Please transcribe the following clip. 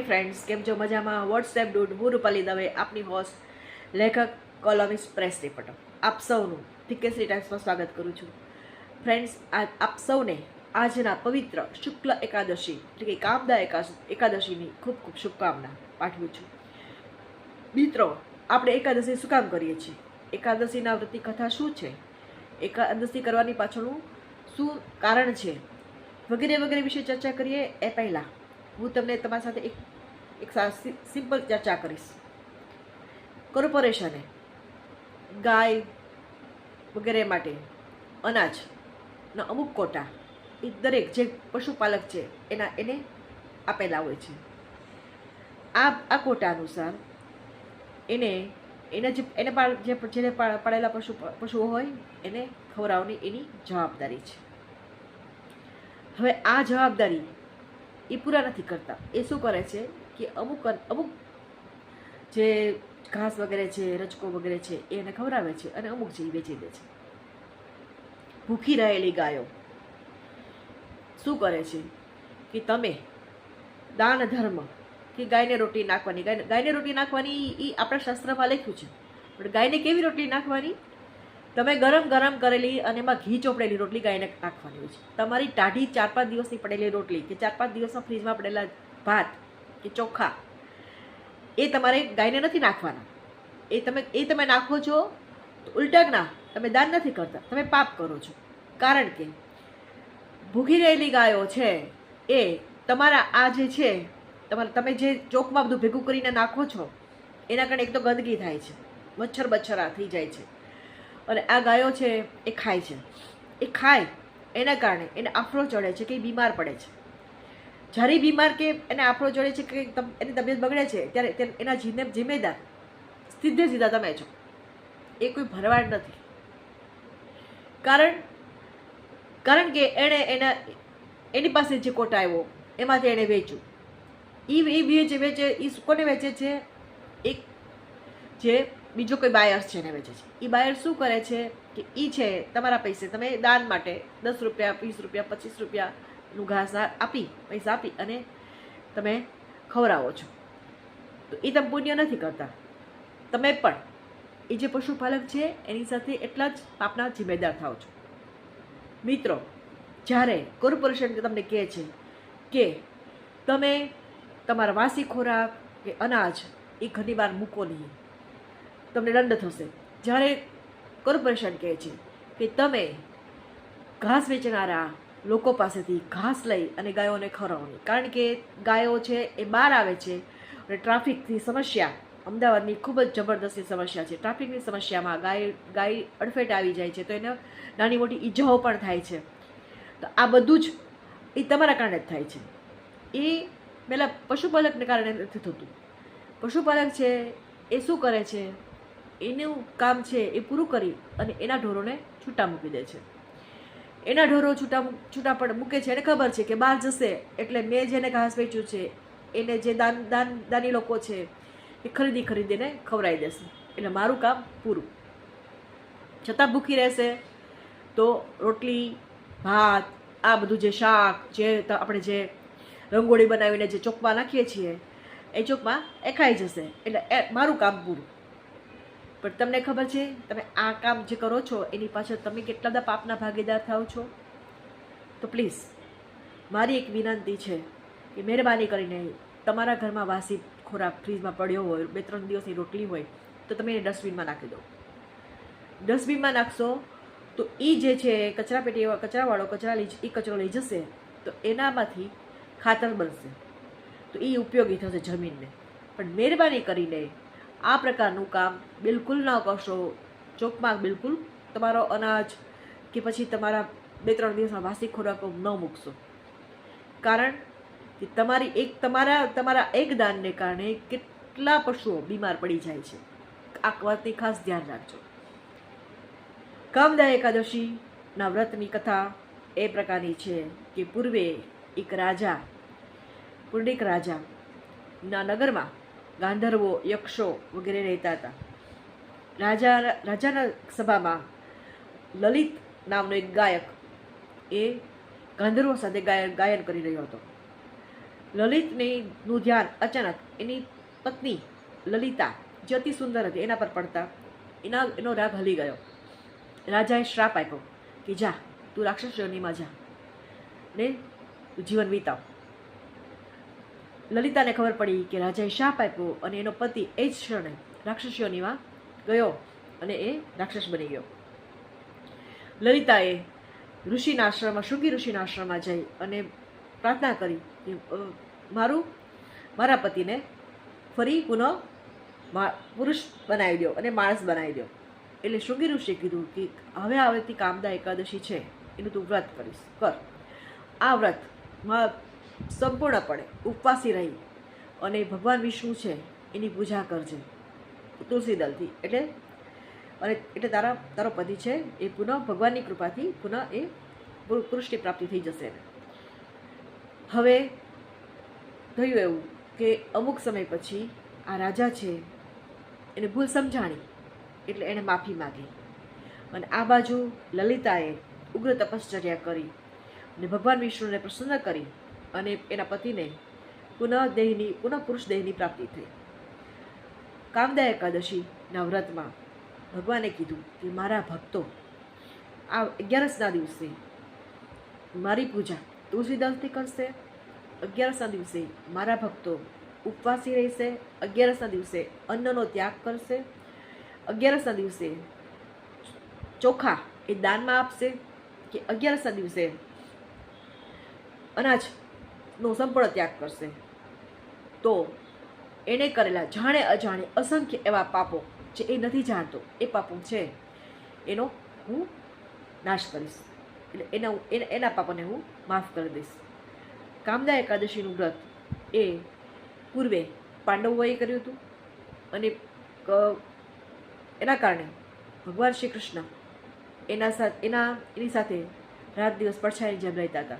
Friends કેમ છો? મજામાં? વોટ્સએપ ડૂડ હું રૂપાલી દવે, આપની હોસ્ટ લેખક કોલમિસ્ટ પ્રેસ રિપોર્ટર આપ સૌનું ટીકેશ્રી ટાઈમ્સમાં સ્વાગત કરું છું. ફ્રેન્ડ્સ આપ સૌને આજના પવિત્ર શુક્લ એકાદશી, એટલે કે કામદા એકાદશીની ખૂબ ખૂબ શુભકામના પાઠવું છું. મિત્રો, આપણે એકાદશી શું કામ કરીએ છીએ? એકાદશીના વ્રતિ કથા શું છે? એકાદશી કરવાની પાછળનું શું કારણ છે? વગેરે વગેરે વિશે ચર્ચા કરીએ એ પહેલાં. હું તમને તમારી સાથે એક એક સિમ્પલ ચર્ચા કરીશ. કોર્પોરેશને ગાય વગેરે માટે અનાજના અમુક કોટા એ દરેક જે પશુપાલક છે એના એને આપેલા હોય છે. આ આ કોટા અનુસાર એને એને જે એને જે જેને પાળેલા પશુ પશુઓ હોય, એને ખવડાવવાની એની જવાબદારી છે. હવે આ જવાબદારી એ પૂરા નથી કરતા. એ શું કરે છે? કે અમુક અમુક જે ઘાસ વગેરે છે રચકો વગેરે છે એને ખવડાવે છે અને અમુક જે વેચી દે છે. ભૂખી રહેલી ગાયો શું કરે છે કે તમે દાન ધર્મ કે ગાયને રોટી નાખવાની, ગાય, ગાયને રોટી નાખવાની એ આપણા શાસ્ત્રમાં લખ્યું છે. પણ ગાયને કેવી રોટલી નાખવાની? તમે ગરમ ગરમ કરેલી અને એમાં ઘી ચોપડેલી રોટલી ગાયને નાખવાની હોય છે. તમારી ટાઢી ચાર પાંચ દિવસની પડેલી રોટલી કે ચાર પાંચ દિવસમાં ફ્રીજમાં પડેલા ભાત કે ચોખા એ તમારે ગાયને નથી નાખવાના. એ તમે એ તમે નાખો છો તો ઉલટા ના, તમે દાન નથી કરતા, તમે પાપ કરો છો. કારણ કે ભૂખી રહેલી ગાયો છે એ તમારા આ જે છે, તમારે, તમે જે ચોકમાં બધું ભેગું કરીને નાખો છો, એના કારણે એક તો ગંદકી થાય છે, મચ્છર બચ્છરા થઈ જાય છે. અને આ ગાયો છે એ ખાય છે. એ ખાય, એના કારણે એને આફરો ચડે છે કે બીમાર પડે છે. જ્યારે બીમાર કે એને આફરો જોડે છે કે એની તબિયત બગડે છે, ત્યારે એના જીને જિમ્મેદાર સીધે સીધા તમે છો. એ કોઈ ભરવાડ નથી. કારણ કારણ કે એણે એના એની પાસે જે કોટા આવ્યો, એમાંથી એણે વેચ્યું. એ એ વેચે વેચે એ કોને વેચે છે? એક જે બીજો કોઈ બાયર્સ છે એને વેચે છે. એ બાયર શું કરે છે કે એ છે, તમારા પૈસે, તમે દાન માટે દસ રૂપિયા, વીસ રૂપિયા, પચીસ રૂપિયાનું ઘાસ આપી, પૈસા આપી અને તમે ખવડાવો છો. તો એ તમે પુણ્ય નથી કરતા. તમે પણ એ જે પશુપાલક છે, એની સાથે એટલા જ પાપના જિમ્મેદાર થાવ છો. મિત્રો, જ્યારે કોર્પોરેશન તમને કહે છે કે તમે તમારા વાસી ખોરાક કે અનાજ એ ઘણી વાર મૂકો નહીં, તમને દંડ થશે. જ્યારે કોર્પોરેશન કહે છે કે તમે ઘાસ વેચનારા લોકો પાસેથી ઘાસ લઈ અને ગાયોને ખવડાવવાની. કારણ કે ગાયો છે એ બહાર આવે છે અને ટ્રાફિકની સમસ્યા અમદાવાદની ખૂબ જ જબરદસ્તી સમસ્યા છે. ટ્રાફિકની સમસ્યામાં ગાય ગાય અડફેટ આવી જાય છે તો એને નાની મોટી ઈજાઓ પણ થાય છે. તો આ બધું જ એ તમારા કારણે જ થાય છે. એ પહેલાં પશુપાલકને કારણે નથી થતું. પશુપાલક છે એ શું કરે છે? એનું કામ છે એ પૂરું કરી અને એના ઢોરોને છૂટા મૂકી દે છે. એના ઢોરો છૂટા છૂટા પણ મૂકે છે. એને ખબર છે કે બહાર જશે એટલે મેં જેને ઘાસ વેચ્યું છે. એને જે દાન દાન, દાની લોકો છે એ ખરીદી ખરીદીને ખવડાવી દેશે. એટલે મારું કામ પૂરું. છતાં ભૂખી રહેશે તો રોટલી, ભાત, આ બધું જે શાક, જે આપણે જે રંગોળી બનાવીને જે ચોકમાં નાખીએ છીએ, એ ચોકમાં એ ખાઈ જશે. એટલે એ મારું કામ પૂરું. પણ તમને ખબર છે, તમે આ કામ જે કરો છો, એની પાછળ તમે કેટલા બધા પાપના ભાગીદાર થાવ છો? તો પ્લીઝ મારી એક વિનંતી છે કે મહેરબાની કરીને તમારા ઘરમાં વાસી ખોરાક ફ્રીજમાં પડ્યો હોય, બે ત્રણ દિવસની રોટલી હોય, તો તમે એને ડસ્ટબિનમાં નાખી દો. ડસ્ટબિનમાં નાખશો, તો એ જે છે, કચરા પેટી કચરાવાળો, કચરા લઈ એ કચરો લઈ જશે, તો એનામાંથી ખાતર બનશે. તો એ ઉપયોગી થશે જમીનને. પણ મહેરબાની કરીને આ પ્રકારનું કામ બિલકુલ ન કરશો. ચોકમાં બિલકુલ તમારો અનાજ કે પછી તમારા બે ત્રણ દિવસમાં વાસી ખોરાકો ન મૂકશો. કારણ કે તમારી એક તમારા તમારા એક દાનને કારણે કેટલા પશુઓ બીમાર પડી જાય છે. આ વાતની ખાસ ધ્યાન રાખજો. કામદા એકાદશીના વ્રતની કથા એ પ્રકારની છે કે પૂર્વે એક રાજા પુંડિક રાજા ના નગરમાં ગાંધર્વો યક્ષો વગેરે રહેતા હતા. રાજા, રાજાના સભામાં લલિત નામનો એક ગાયક એ ગાંધર્વો સાથે ગાયન ગાયન કરી રહ્યો હતો. લલિતની ધ્યાન અચાનક એની પત્ની લલિતા જે અતિ સુંદર હતી એના પર પડતા એના, એનો રાગ હલી ગયો. રાજાએ શ્રાપ આપ્યો કે જા, તું રાક્ષસ યોનીમાં જા ને જીવન વિતાવ. લલિતાને ખબર પડી કે રાજાએ શાપ આપ્યો અને એનો પતિ એ જ ક્ષણે રાક્ષસીઓનીમાં ગયો અને એ રાક્ષસ બની ગયો. લલિતાએ ઋષિના આશ્રમમાં, શૃંગી ઋષિના આશ્રમમાં જઈ અને પ્રાર્થના કરી કે મારું, મારા પતિને ફરી પુનઃ પુરુષ બનાવી દો અને માણસ બનાવી દો. એટલે શૃંગી ઋષિએ કીધું કે, હવે આવતી કામદા એકાદશી છે, એનું તું વ્રત કરીશ, કર. આ વ્રતમાં સંપૂર્ણપણે ઉપવાસી રહી અને ભગવાન વિષ્ણુ છે, એની પૂજા કરજે તુલસી દલથી એટલે, અને એટલે તારા, તારો પતિ છે, એ પુનઃ ભગવાનની કૃપાથી પુનઃ એ પુરુ- પુરુષની પ્રાપ્તિ થઈ જશે હવે થયું એવું કે અમુક સમય પછી આ રાજા છે, એને ભૂલ સમજાણી, એટલે એણે માફી માગી. અને આ બાજુ લલિતાએ ઉગ્ર તપશ્ચર્યા કરી અને ભગવાન વિષ્ણુને પ્રસન્ન કરી. અને એના પતિને પુનઃ દેહની પુનઃ પુરુષ દેહની પ્રાપ્તિ થઈ. કામદા એકાદશીના વ્રતમાં ભગવાને કીધું કે મારા ભક્તો, આ અગિયારસના દિવસે મારી પૂજા તુલસી દલથી કરશે, અગિયારસના દિવસે મારા ભક્તો ઉપવાસી રહેશે, અગિયારસના દિવસે અન્નનો ત્યાગ કરશે, અગિયારસના દિવસે ચોખા એ દાનમાં આપશે, કે અગિયારસના દિવસે અનાજનો સંપૂર્ણ ત્યાગ કરશે. તો એણે કરેલા જાણે અજાણે અસંખ્ય એવા પાપો જે એ નથી જાણતો, એ પાપો છે. એનો હું નાશ કરીશ. એટલે એના હું- એના એના પાપોને હું માફ કરી દઈશ. કામદા એકાદશીનું વ્રત એ પૂર્વે પાંડવોએ કર્યું હતું અને એના કારણે ભગવાન શ્રી કૃષ્ણ એના સાથે એના, એની સાથે રાત દિવસ પડછાયાની જેમ રહેતા હતા.